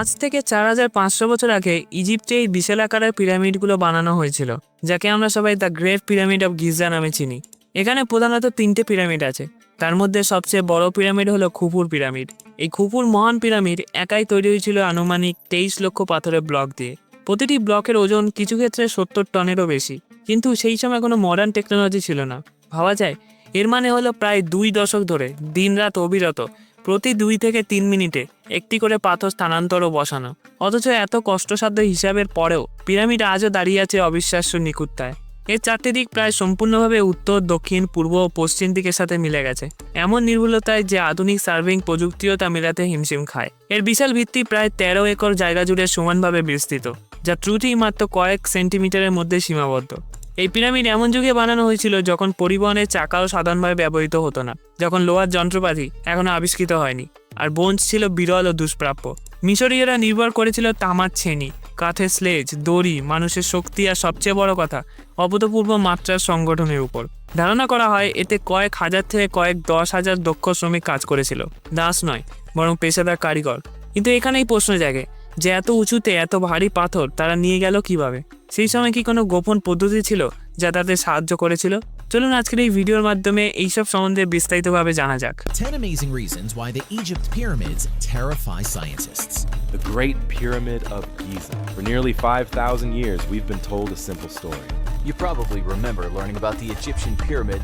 আজ থেকে চার হাজার পাঁচশো বছর আগে ইজিপ্টে এই বিশাল আকারের পিরামিডগুলো বানানো হয়েছিল, যাকে আমরা সবাই the great pyramid of Giza নামে চিনি। এখানে প্রধানত তিনটে পিরামিড আছে। তার মধ্যে সবচেয়ে বড় পিরামিড হলো খুপুর পিরামিড। এই খুপুর মহান পিরামিড একাই তৈরি হয়েছিল আনুমানিক তেইশ লক্ষ পাথরের ব্লক দিয়ে। প্রতিটি ব্লকের ওজন কিছু ক্ষেত্রে সত্তর টনেরও বেশি। কিন্তু সেই সময় কোনো মডার্ন টেকনোলজি ছিল না। ভাবা যায়, এর মানে হলো প্রায় দুই দশক ধরে দিনরাত অবিরত প্রতি দুই থেকে তিন মিনিটে একটি করে পাথর স্থানান্তরও বসানো। অথচ এত কষ্টসাধ্য হিসাবের পরেও পিরামিড আজও দাঁড়িয়ে আছে অবিশ্বাস্য নিখুঁততায়। এর চারটি দিক প্রায় সম্পূর্ণভাবে উত্তর, দক্ষিণ, পূর্ব ও পশ্চিম দিকের সাথে মিলে গেছে। এমন নির্ভুলতায় যে আধুনিক সার্ভিং প্রযুক্তিও তা মেলাতে হিমশিম খায়। এর বিশাল ভিত্তি প্রায় তেরো একর জায়গা জুড়ে সমানভাবে বিস্তৃত, যা ত্রুটি মাত্র কয়েক সেন্টিমিটারের মধ্যে সীমাবদ্ধ। এই পিরামিড এমন যুগে বানানো হয়েছিল যখন পরিবহনের চাকাও সাধারণভাবে ব্যবহৃত হতো না। যখন লোহার যন্ত্রপাতি এখনও আবিষ্কৃত হয়নি। আর বোঞ্চ ছিল বিরল ও দুষ্প্রাপ্য। মিশরীয়রা নির্ভর করেছিল তামার ছেনি, কাঠের স্লেজ, দড়ি, মানুষের শক্তি আর সবচেয়ে বড় কথা, অভূতপূর্ব মাত্রার সংগঠনের উপর। ধারণা করা হয় এতে কয়েক হাজার থেকে কয়েক দশ হাজার দক্ষ শ্রমিক কাজ করেছিল। দাস নয়, বরং পেশাদার কারিগর। কিন্তু এখানেই প্রশ্ন জাগে যে এত উঁচুতে এত ভারী পাথর তারা নিয়ে গেল কীভাবে? সেই সময় কি কোনো গোপন পদ্ধতি ছিল যা তাদের সাহায্য করেছিল চলুন আজকের এই ভিডিওর মাধ্যমে এইসব সম্বন্ধে বিস্তারিতভাবে জানা যাক 10 amazing reasons why the Egypt pyramids terrify scientists. The Great Pyramid of Giza. For nearly 5,000 years, we've been told a simple story. You probably remember learning about the Egyptian pyramid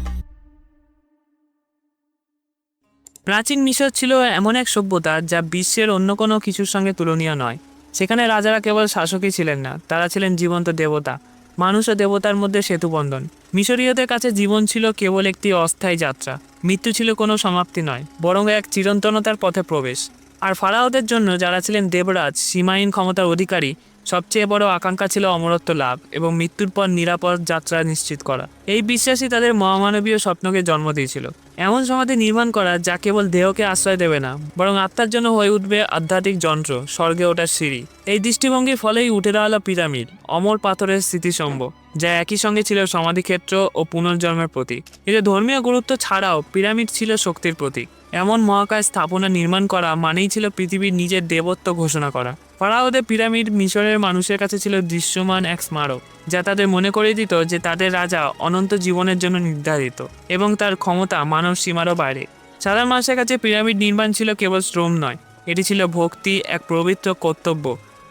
প্রাচীন মিশর ছিল এমন এক সভ্যতা যা বিশ্বের অন্য কোনো কিছুর সঙ্গে তুলনীয় নয় সেখানে রাজারা কেবল শাসকই ছিলেন না, তারা ছিলেন জীবন্ত দেবতা। মানুষ ও দেবতার মধ্যে সেতুবন্ধন মিশরীয়দের কাছে জীবন ছিল কেবল একটি অস্থায়ী যাত্রা। মৃত্যু ছিল কোনো সমাপ্তি নয়, বরং এক চিরন্তনতার পথে প্রবেশ। আর ফারাওদের জন্য যারা ছিলেন দেবরাজ সীমাহীন ক্ষমতার অধিকারী সবচেয়ে বড় আকাঙ্ক্ষা ছিল অমরত্ব লাভ এবং মৃত্যুর পর নিরাপদ যাত্রা নিশ্চিত করা। এই বিশ্বাসই তাদের মহামানবীয় স্বপ্নকে জন্ম দিয়েছিল। এমন সমাধি নির্মাণ করা যা কেবল দেহকে আশ্রয় দেবে না, বরং আত্মার জন্য হয়ে উঠবে আধ্যাত্মিক যন্ত্র, স্বর্গে ওঠার সিঁড়ি। এই দৃষ্টিভঙ্গির ফলেই উঠে দাঁড়াল পিরামিড, অমর পাথরের স্মৃতিসম্ভ যা একই সঙ্গে ছিল সমাধিক্ষেত্র ও পুনর্জন্মের প্রতীক। এতে ধর্মীয় গুরুত্ব ছাড়াও পিরামিড ছিল শক্তির প্রতীক। এমন মহাকাশ স্থাপনা নির্মাণ করা মানেই ছিল পৃথিবীর নিজের দেবত্ব ঘোষণা করা। ফারাওদের পিরামিড মিশরের মানুষের কাছে ছিল দৃশ্যমান এক স্মারক, যা তাদের মনে করিয়ে দিত যে তাদের রাজা অনন্ত জীবনের জন্য নির্ধারিত এবং তার ক্ষমতা মানব সীমারও বাইরে। সাধারণ মানুষের কাছে পিরামিড নির্মাণ ছিল কেবল শ্রম নয়, এটি ছিল ভক্তি, এক পবিত্র কর্তব্য,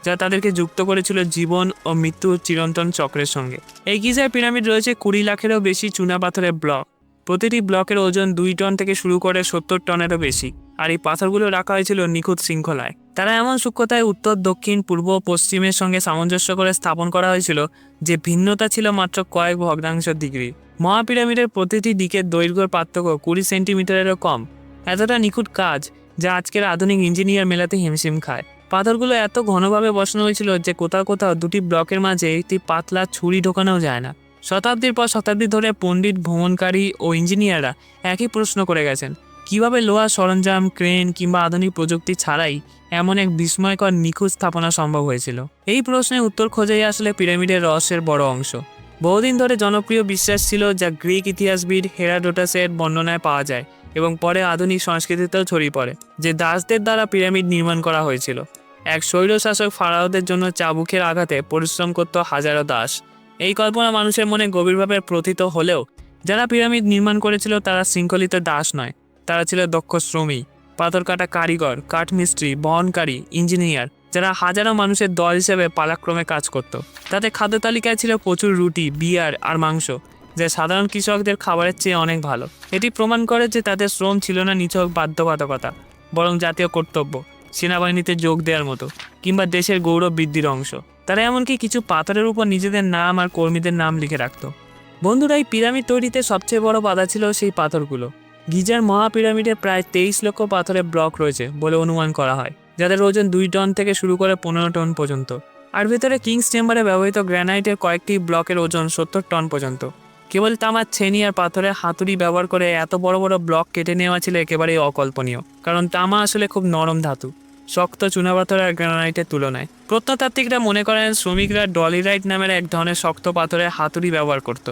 যা তাদেরকে যুক্ত করেছিল জীবন ও মৃত্যুর চিরন্তন চক্রের সঙ্গে। এই গিজার পিরামিড রয়েছে কুড়ি লাখেরও বেশি চুনাপাথরের ব্লক। প্রতিটি ব্লকের ওজন দুই টন থেকে শুরু করে সত্তর টনেরও বেশি, আর এই পাথরগুলো রাখা হয়েছিল নিখুঁত শৃঙ্খলায়। তারা এমন সূক্ষ্মতায় উত্তর, দক্ষিণ, পূর্ব, পশ্চিমের সঙ্গে সামঞ্জস্য করে স্থাপন করা হয়েছিল, যে ভিন্নতা ছিল মাত্র কয়েক ভগ্নাংশ ডিগ্রি। মহাপিরামিডের প্রতিটি দিকের দৈর্ঘ্যের পার্থক্য কুড়ি সেন্টিমিটারেরও কম। এতটা নিখুঁত কাজ, যা আজকের আধুনিক ইঞ্জিনিয়ার মেলাতে হিমশিম খায়। পাথরগুলো এত ঘনভাবে বসানো হয়েছিল যে কোথাও কোথাও দুটি ব্লকের মাঝে একটি পাতলা ছুরি ঢোকানোও যায় না। শতাব্দীর পর শতাব্দী ধরে পণ্ডিত, ভ্রমণকারী ও ইঞ্জিনিয়াররা একই প্রশ্ন করে গেছেন, কীভাবে লোহা সরঞ্জাম, ক্রেন কিংবা আধুনিক প্রযুক্তি ছাড়াই এমন এক বিস্ময়কর নিখুঁত স্থাপনা সম্ভব হয়েছিল? এই প্রশ্নের উত্তর খোঁজাই আসলে পিরামিডের রহস্যের বড় অংশ। বহুদিন ধরে জনপ্রিয় বিশ্বাস ছিল যা গ্রিক ইতিহাসবিদ হেরাডোটাসের বর্ণনায় পাওয়া যায় এবং পরে আধুনিক সংস্কৃতিতেও ছড়িয়ে পড়ে, যে দাসদের দ্বারা পিরামিড নির্মাণ করা হয়েছিল। এক স্বৈরশাসক ফারাওদের জন্য চাবুকের আঘাতে পরিশ্রম করত হাজারো দাস। এই কল্পনা মানুষের মনে গভীরভাবে প্রথিত হলেও, যারা পিরামিড নির্মাণ করেছিল তারা শৃঙ্খলিত দাস নয়। তারা ছিল দক্ষ শ্রমিক, পাথর কাটা কারিগর, কাঠমিস্ত্রি, বহনকারী, ইঞ্জিনিয়ার, যারা হাজারো মানুষের দল হিসেবে পালাক্রমে কাজ করত। তাদের খাদ্য তালিকায় ছিল প্রচুর রুটি, বিয়ার আর মাংস, যা সাধারণ কৃষকদের খাবারের চেয়ে অনেক ভালো। এটি প্রমাণ করে যে তাদের শ্রম ছিল না নিছক বাধ্যবাধকতা, বরং জাতীয় কর্তব্য। সেনাবাহিনীতে যোগ দেওয়ার মতো, কিংবা দেশের গৌরব বৃদ্ধির অংশ। তারা এমনকি কিছু পাথরের উপর নিজেদের নাম আর কর্মীদের নাম লিখে রাখত। বন্ধুরা, এই পিরামিড তৈরিতে সবচেয়ে বড় বাধা ছিল সেই পাথরগুলো। গিজার মহা পিরামিডে প্রায় তেইশ লক্ষ পাথরের ব্লক রয়েছে বলে অনুমান করা হয়, যাদের ওজন দুই টন থেকে শুরু করে পনেরো টন পর্যন্ত। আর ভেতরে কিংস চেম্বারে ব্যবহৃত গ্র্যানাইটের কয়েকটি ব্লকের ওজন সত্তর টন পর্যন্ত। কেবল তামার ছেনি আর পাথরের হাতুড়ি ব্যবহার করে এত বড় বড় ব্লক কেটে নেওয়া ছিল একেবারেই অকল্পনীয়। কারণ তামা আসলে খুব নরম ধাতু, শক্ত চুনাপাথর আর গ্রানাইটের তুলনায়। প্রত্নতাত্ত্বিকরা মনে করেন শ্রমিকরা ডলিরাইট নামের এক ধরনের শক্ত পাথরের হাতুড়ি ব্যবহার করত,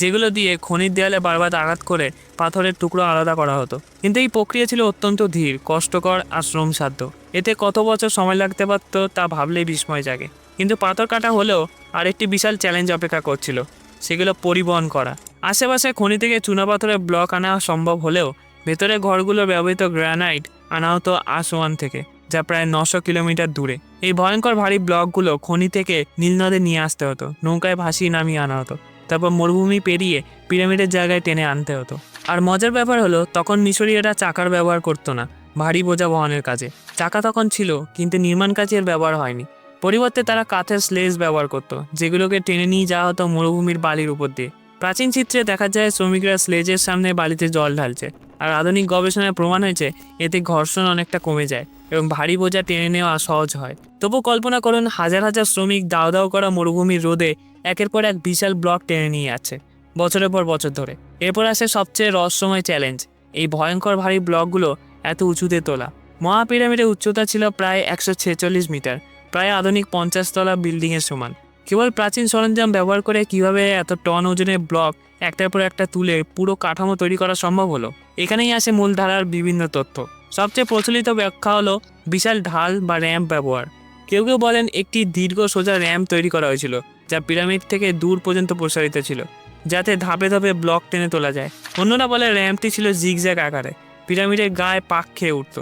যেগুলো দিয়ে খনির দেয়ালে বারবার আঘাত করে পাথরের টুকরো আলাদা করা হতো। কিন্তু এই প্রক্রিয়া ছিল অত্যন্ত ধীর, কষ্টকর আর শ্রমসাধ্য। এতে কত বছর সময় লাগতে পারত তা ভাবলেই বিস্ময় জাগে। কিন্তু পাথর কাটা হলেও আরেকটি বিশাল চ্যালেঞ্জ অপেক্ষা করছিল। সেগুলো পরিবহন করা। আশেপাশে খনি থেকে চুনাপাথরের ব্লক আনা সম্ভব হলেও ভেতরে ঘরগুলো ব্যবহৃত গ্রানাইট আনা হতো আসোয়ান থেকে, যা প্রায় নশো কিলোমিটার দূরে। এই ভয়ঙ্কর ভারী ব্লকগুলো খনি থেকে নীলনদে নিয়ে আসতে হতো, নৌকায় ভাসিয়ে নামিয়ে আনা হতো, তারপর মরুভূমি পেরিয়ে পিরামিডের জায়গায় টেনে আনতে হতো। আর মজার ব্যাপার হলো, তখন মিশরীয়রা চাকার ব্যবহার করতো না, ভারী বোঝা বহনের কাজে। চাকা তখন ছিল, কিন্তু নির্মাণ কাজের ব্যবহার হয়নি। পরিবর্তে তারা কাঠের স্লেজ ব্যবহার করত, যেগুলোকে টেনে নিয়ে যাওয়া হতো মরুভূমির বালির উপর দিয়ে। প্রাচীন চিত্রে দেখা যায় শ্রমিকরা স্লেজের সামনে বালিতে জল ঢালছে, আর আধুনিক গবেষণায় প্রমাণ হয়েছে এতে ঘর্ষণ অনেকটা কমে যায় এবং ভারী বোঝা টেনে নেওয়া সহজ হয়। তবু কল্পনা করুন, হাজার হাজার শ্রমিক দাও দাও করা মরুভূমির রোদে একের পর এক বিশাল ব্লক টেনে নিয়ে যাচ্ছে, বছরের পর বছর ধরে। এরপর আসে সবচেয়ে রহস্যময় চ্যালেঞ্জ এই ভয়ঙ্কর ভারী ব্লকগুলো এত উঁচুতে তোলা। মহাপিরামিডের উচ্চতা ছিল প্রায় একশো ছেচল্লিশ মিটার প্রায় আধুনিক পঞ্চাশ তলা বিল্ডিংয়ের সমান। কেবল প্রাচীন সরঞ্জাম ব্যবহার করে কীভাবে এত টন ওজনের ব্লক একটার পর একটা তুলে পুরো কাঠামো তৈরি করা সম্ভব হলো, এখানেই আসে মূলধারার বিভিন্ন তথ্য। সবচেয়ে প্রচলিত ব্যাখ্যা হলো বিশাল ঢাল বা র্যাম্প ব্যবহার। কেউ কেউ বলেন একটি দীর্ঘ সোজা র্যাম্প তৈরি করা হয়েছিল, যা পিরামিড থেকে দূর পর্যন্ত প্রসারিত ছিল, যাতে ধাপে ধাপে ব্লক টেনে তোলা যায়। অন্যরা বলে র্যাম্পটি ছিল জিগজ্যাগ আকারে পিরামিডের গায়ে পাক খেয়ে উঠত,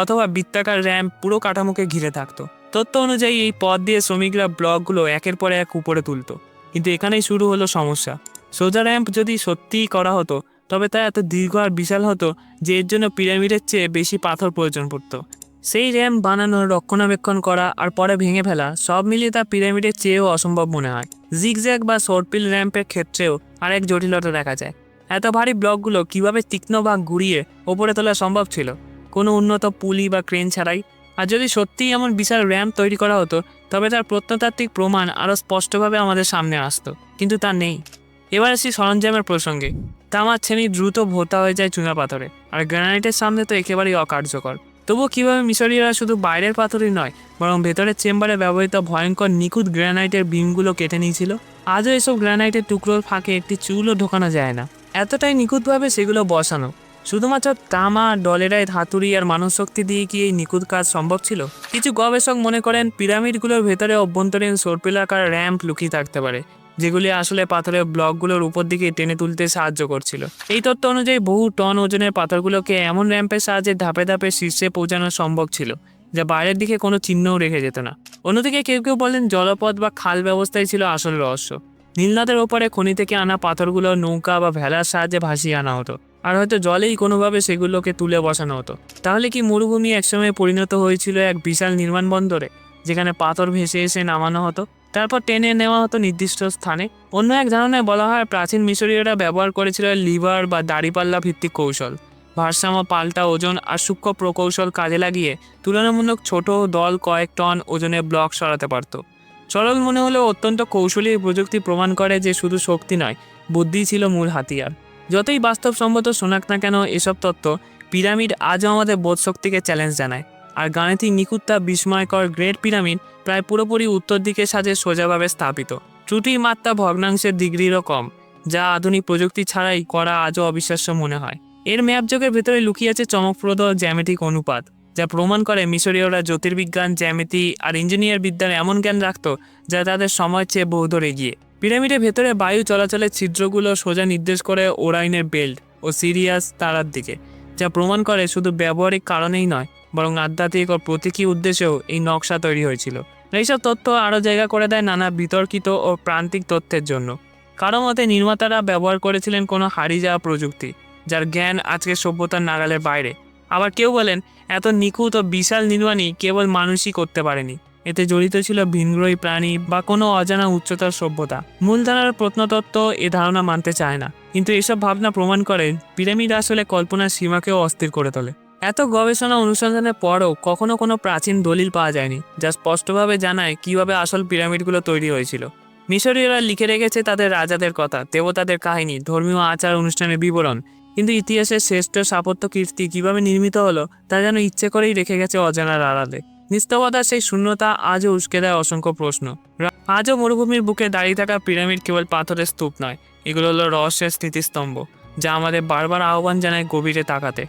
অথবা বৃত্তাকার র্যাম্প পুরো কাঠামোকে ঘিরে থাকতো। তথ্য অনুযায়ী এই পথ দিয়ে শ্রমিকরা ব্লকগুলো একের পর এক উপরে তুলতো। কিন্তু এখানেই শুরু হলো সমস্যা। সোজা র্যাম্প যদি সত্যিই করা হতো, তবে তা এত দীর্ঘ আর বিশাল হতো যে এর জন্য পিরামিডের চেয়ে বেশি পাথর প্রয়োজন পড়তো। সেই র্যাম্প বানানো রক্ষণাবেক্ষণ করা আর পরে ভেঙে ফেলা সব মিলিয়ে তা পিরামিডের চেয়েও অসম্ভব মনে হয়। জিগজ্যাগ বা সর্পিল র্যাম্পের ক্ষেত্রেও আরেক জটিলতা দেখা যায়। এত ভারী ব্লকগুলো কীভাবে তীক্ষ্ণ ভাগ ঘুরিয়ে ওপরে তোলা সম্ভব ছিল? কোনো উন্নত পুলি বা ক্রেন ছাড়াই আর যদি সত্যিই এমন বিশাল র্যাম্প তৈরি করা হতো, তবে তার প্রত্নতাত্ত্বিক প্রমাণ আরও স্পষ্টভাবে আমাদের সামনে আসতো। কিন্তু তা নেই। এবার আসি সরঞ্জামের প্রসঙ্গে। তামার শ্রেণি দ্রুত ভোতা হয়ে যায় চুনা পাথরে। আর গ্রানাইটের সামনে তো একেবারেই অকার্যকর। তবুও কীভাবে মিশরীয়রা শুধু বাইরের পাথরই নয়, বরং ভেতরের চেম্বারে ব্যবহৃত ভয়ঙ্কর নিখুঁত গ্রানাইটের বিমগুলো কেটে নিয়েছিল, আজও এসব গ্রানাইটের টুকরোর ফাঁকে একটি চুলও ঢোকানো যায় না। এতটাই নিখুঁতভাবে সেগুলো বসানো। শুধুমাত্র তামা, ডলেরাইট, হাতুড়ি আর মানব শক্তি দিয়ে কি এই নিখুঁত কাজ সম্ভব ছিল? কিছু গবেষক মনে করেন পিরামিডগুলোর ভেতরে অভ্যন্তরীণ সর্পিলাকার র্যাম্প লুকিয়ে থাকতে পারে, যেগুলি আসলে পাথরের ব্লকগুলোর উপর দিকে টেনে তুলতে সাহায্য করছিল। এই তথ্য অনুযায়ী বহু টন ওজনের পাথরগুলোকে এমন র্যাম্পের সাহায্যে ধাপে ধাপে শীর্ষে পৌঁছানো সম্ভব ছিল, যা বাইরের দিকে কোনো চিহ্নও রেখে যেত না। অন্যদিকে কেউ কেউ বলেন জলপথ বা খাল ব্যবস্থাই ছিল আসল রহস্য। নীলনদের ওপরে খনি থেকে আনা পাথরগুলো নৌকা বা ভেলার সাহায্যে ভাসিয়ে আনা হতো। আর হয়তো জলেই কোনোভাবে সেগুলোকে তুলে বসানো হতো। তাহলে কি মরুভূমি একসময় পরিণত হয়েছিল এক বিশাল নির্মাণ বন্দরে, যেখানে পাথর ভেসে এসে নামানো হতো? তারপর টেনে নেওয়া হতো নির্দিষ্ট স্থানে। অন্য এক ধারণায় বলা হয় প্রাচীন মিশরীয়রা ব্যবহার করেছিল লিভার বা দাড়িপাল্লা ভিত্তিক কৌশল। ভারসাম্য, পাল্টা ওজন আর সূক্ষ্ম প্রকৌশল কাজে লাগিয়ে তুলনামূলক ছোট দল কয়েক টন ওজনে ব্লক সরাতে পারত। সরল মনে হলেও অত্যন্ত কৌশলী প্রযুক্তি প্রমাণ করে যে শুধু শক্তি নয়, বুদ্ধি ছিল মূল হাতিয়ার। যতই বাস্তবসম্মত শোনাক না কেন, এসব তত্ত্ব পিরামিড আজও আমাদের বোধশক্তিকে চ্যালেঞ্জ জানায়। আর গাণিতিক নিখুঁততা বিস্ময়কর গ্রেট পিরামিড প্রায় পুরোপুরি উত্তর দিকে সাজে সোজাভাবে স্থাপিত। ত্রুটির মাত্রা ভগ্নাংশের ডিগ্রিরও কম, যা আধুনিক প্রযুক্তি ছাড়াই করা আজও অবিশ্বাস্য মনে হয়। এর ম্যাপযোগের ভেতরে লুকিয়ে আছে চমকপ্রদ জ্যামিতিক অনুপাত, যা প্রমাণ করে মিশরীয়রা জ্যোতির্বিজ্ঞান, জ্যামিতি আর ইঞ্জিনিয়ার বিদ্যার এমন জ্ঞান রাখত যা তাদের সময় চেয়ে বহুদূর এগিয়ে। পিরামিডের ভেতরে বায়ু চলাচলের ছিদ্রগুলো সোজা নির্দেশ করে ওরাইনের বেল্ট ও সিরিয়াস তারার দিকে, যা প্রমাণ করে শুধু ব্যবহারিক কারণেই নয়, বরং আধ্যাত্মিক ও প্রতীকী উদ্দেশ্যেও এই নকশা তৈরি হয়েছিল। এইসব তথ্য আরও জায়গা করে দেয় নানা বিতর্কিত ও প্রান্তিক তথ্যের জন্য। কারও মতে, নির্মাতারা ব্যবহার করেছিলেন কোনো হারিয়ে যাওয়া প্রযুক্তি, যার জ্ঞান আজকের সভ্যতার নাগালের বাইরে। আবার কেউ বলেন, এত নিখুঁত ও বিশাল নির্মাণই কেবল মানুষই করতে পারেনি। এতে জড়িত ছিল ভিনগ্রহী প্রাণী বা কোনো অজানা উচ্চতার সভ্যতা। মূলধারার প্রত্নতত্ত্ব এ ধারণা মানতে চায় না, কিন্তু এসব ভাবনা প্রমাণ করে পিরামিড আসলে কল্পনার সীমাকেও অস্থির করে তোলে। এত গবেষণা অনুসন্ধানের পরও কখনো কোনো প্রাচীন দলিল পাওয়া যায়নি, যা স্পষ্টভাবে জানায় কীভাবে আসল পিরামিডগুলো তৈরি হয়েছিল। মিশরীয়রা লিখে রেখেছে তাদের রাজাদের কথা, দেবতাদের কাহিনী, ধর্মীয় আচার অনুষ্ঠানের বিবরণ, কিন্তু ইতিহাসের শ্রেষ্ঠ স্থাপত্য কীর্তি কীভাবে নির্মিত হলো তা যেন ইচ্ছে করেই রেখে গেছে অজানার আড়ালে। নিস্তবতার সেই শূন্যতা আজও উস্কে দেয় অসংখ্য প্রশ্ন। আজও মরুভূমির বুকে দাঁড়িয়ে থাকা পিরামিড কেবল পাথরের স্তূপ নয়, এগুলো হলো রহস্যের স্থিতিস্তম্ভ যা আমাদের বারবার আহ্বান জানায় গভীরে তাকাতে।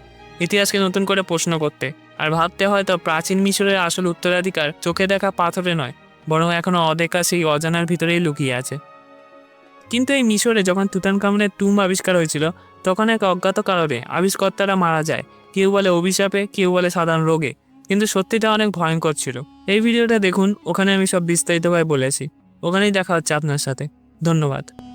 ইতিহাসকে নতুন করে প্রশ্ন করতে, আর ভাবতে হয়তো প্রাচীন মিশরের আসল উত্তরাধিকার চোখে দেখা পাথরে নয়, বরং এখনও অদেখা সেই অজানার ভিতরেই লুকিয়ে আছে। কিন্তু এই মিশরে যখন তুতান কামনের টুম আবিষ্কার হয়েছিল, তখন এক অজ্ঞাত কারণে আবিষ্কর্তারা মারা যায়, কেউ বলে অভিশাপে, কেউ বলে সাধারণ রোগে। কিন্তু সত্যিটা অনেক ভয়ঙ্কর ছিল। এই ভিডিওটা দেখুন, ওখানে আমি সব বিস্তারিতভাবে বলেছি। ওখানেই দেখা হচ্ছে আপনার সাথে। ধন্যবাদ।